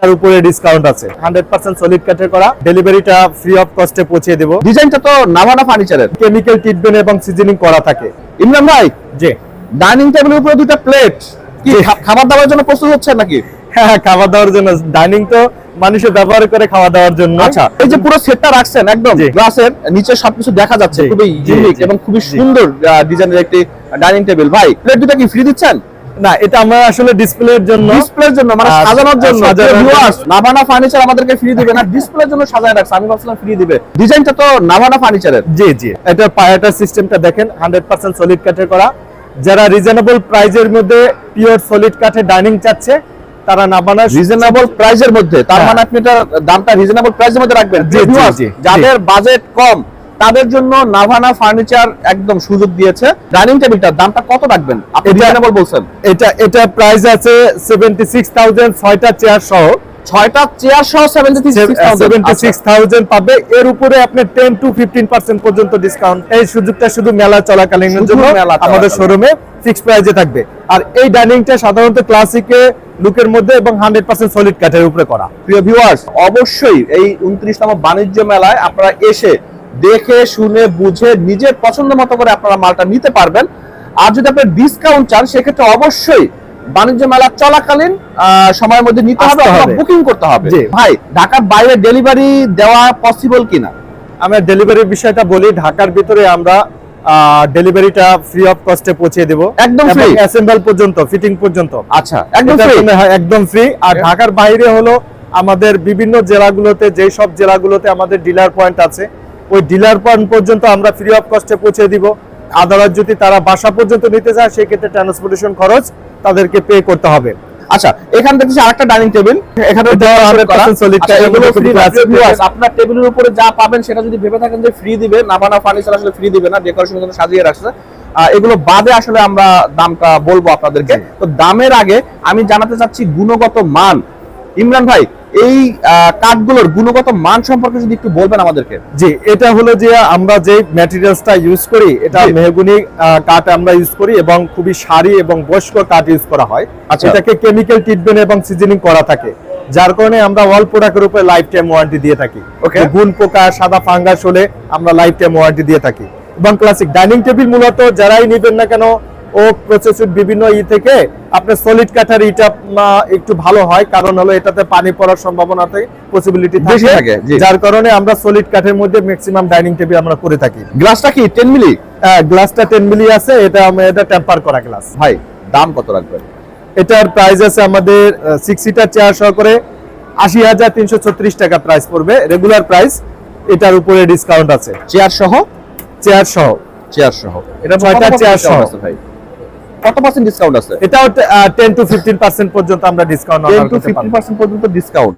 তার উপরে ডিসকাউন্ট আছে। হান্ড্রেড পার্সেন্ট সলিড কাঠের করা। ডেলিভারিটা ফ্রি অফ কস্টে পৌঁছে দেবো। ডিজাইনটা তো নাভানা ফার্নিচারের কেমিক্যাল ট্রিটমেন্ট এবং সিজনিং করা থাকে। ইমরান ভাই? যে ডাইনিং টেবিলের উপরে দুটো প্লেট কি খাবার দাবার জন্য প্রস্তুত হচ্ছে নাকি? হ্যাঁ খাওয়া দাওয়ার জন্য। ডাইনিং তো মানুষের ব্যবহার করে খাওয়া দাওয়ার জন্য। আচ্ছা এই যে পুরো সেটটা রাখছেন একদম জি। গ্লাসের নিচে সবকিছু দেখা যাচ্ছে খুবই ইউনিক এবং খুবই সুন্দর ডিজাইনের একটি ডাইনিং টেবিল ভাই প্লেট দুটো কি ফ্রি দিচ্ছেন? না এটা আমরা আসলে ডিসপ্লের জন্য ডিসপ্লের জন্য মানে সাজানোর জন্য। নাভানা ফার্নিচার আমাদেরকে ফ্রি দিবে না ডিসপ্লের জন্য সাজায় রাখছে। আমি ভাবছিলাম ফ্রি দিবে। ডিজাইনটা তো নাভানা ফার্নিচারের জি জি। এটা পায়াটার সিস্টেমটা দেখেন হান্ড্রেড পার্সেন্ট সলিড কাঠের করা। যারা রিজনেবল প্রাইজের মধ্যে পিওর সলিড কাঠের ডাইনিং চাচ্ছে তারা নাবানা রিজনেবল প্রাইসের মধ্যে তার হ্যাঁ। মানে আপনি এটা দামটা রিজনেবল প্রাইসের মধ্যে রাখবেন। যাদের বাজেট কম তাদের জন্য নাভানা ফার্নিচার একদম সুযোগ দিয়েছে। ডাইনিং টেবিলটার দামটা কত রাখবেন? আপনি রিজনেবল বলছেন। এটা এটা প্রাইস আছে সেভেন্টি সিক্স থাউজেন্ড ছয়টা চেয়ার সহ। ছয়টা চেয়ার সহ সেভেন্টি সেভেন্টি সিক্স থাউজেন্ড পাবে। এর উপরে আপনি টু ফিফটিন পার্সেন্ট পর্যন্ত ডিসকাউন্ট এই সুযোগটা শুধু মেলা চলাকালীন জন্য আমাদের। শোরুমে থাকবে। আর এই ডাইনিংটা সাধারণত ক্লাসিকে লুকের মধ্যে এবং হান্ড্রেড পার্সেন্ট সলিড কাঠের উপরে করা। প্রিয় ভিউয়ার্স অবশ্যই এই উনত্রিশতম বাণিজ্য মেলায় আপনারা এসে দেখে শুনে বুঝে নিজের পছন্দ মতো করে আপনারা মালটা নিতে পারবেন। আর যদি আপনার ডিসকাউন্ট চান সেক্ষেত্রে অবশ্যই বাণিজ্য মেলা চলাকালীন সময়ের মধ্যে নিতে হবে অথবা বুকিং করতে হবে। ভাই ঢাকার বাইরে ডেলিভারি দেওয়া পসিবল কিনা? আমি ডেলিভারির বিষয়টা বলি ঢাকার ভিতরে আমরা ডেলিভারিটা ফ্রি অফ কস্টে পৌঁছে দেবো। একদম free? অ্যাসেম্বল পর্যন্ত ফিটিং পর্যন্ত। আচ্ছা একদম? জন্য, হ্যাঁ, একদম ফ্রি আর ঢাকার বাইরে হলো আমাদের বিভিন্ন জেলাগুলোতে যেই সব জেলাগুলোতে আমাদের ডিলার পয়েন্ট আছে ওই ডিলার পয়েন্ট পর্যন্ত আমরা ফ্রি অফ কস্টে পৌঁছে দিব। আদালত যদি তারা বাসা পর্যন্ত নিতে চায় সেক্ষেত্রে ট্রান্সপোর্টেশন খরচ তাদেরকে পে করতে হবে। আচ্ছা এখানে দেখছি আরেকটা ডাইনিং টেবিল এখানে 100% solid আচ্ছা, এগুলো না, viewers, দেখেন। আপনার টেবিলের উপরে যা পাবেন সেটা যদি ভেবে থাকেন যে ফ্রি দিবে নাবানা ফার্নিচার আসলে ফ্রি দিবে না ডেকোরেশনের জন্য সাজিয়ে রাখছে। এগুলো বাদে আসলে আমরা দামটা বলব আপনাদেরকে। তো দামের আগে আমি জানাতে চাচ্ছি গুণগত মান। ইমরান ভাই এই কাঠগুলোর গুণগত মান সম্পর্কে যদি একটু বলবেন আমাদেরকে। জি এটা হলো যে আমরা যে ম্যাটেরিয়ালসটা ইউজ করি এটা মেহগুনি কাঠ আমরা ইউজ করি এবং খুবই সারি এবং বয়স্ক কাঠ ইউজ করা হয়। আচ্ছা। এটাকে কেমিক্যাল ট্রিটমেন্ট এবং সিজনিং করা থাকে। যার কারণে আমরা অল প্রোডাক্টের উপরে লাইফ টাইম ওয়ারেন্টি দিয়ে থাকি। Okay. গুণ পোকা সাদা ফাঙ্গাস হলে আমরা লাইফ টাইম ওয়ারেন্টি দিয়ে থাকি। এবং ক্লাসিক ডাইনিং টেবিল মূলত যারাই নেবেন না কেন ও প্রসেসড বিভিন্ন ই থেকে আপনার সলিড কাঠের ইটা একটু ভালো হয়। কারণ হলো এটাতে পানি পড়ার সম্ভাবনা থাকে পসিবিলিটি থাকে। যার কারণে আমরা সলিড কাঠের মধ্যে ম্যাক্সিমাম ডাইনিং টেবিল আমরা করে থাকি। গ্লাসটা কি টেন মিলি গ্লাসটা টেন মিলি আছে এটা এটা টেম্পার করা গ্লাস ভাই দাম কত রাখবেন এটার প্রাইস আছে আমাদের সিক্স সিটার চেয়ার সহ করে আশি হাজার তিনশো ছত্রিশ টাকা প্রাইস পড়বে। রেগুলার প্রাইস এটার উপরে ডিসকাউন্ট আছে। চেয়ার সহ? চেয়ার সহ। চেয়ার সহ। এটা ছয়টা চেয়ার সহ। আছে ভাই? কত পার্সেন্ট ডিসকাউন্ট আছে? এটাও টেন টু ফিফটিন পার্সেন্ট পর্যন্ত আমরা discount ten to fifteen percent পর্যন্ত ডিসকাউন্ট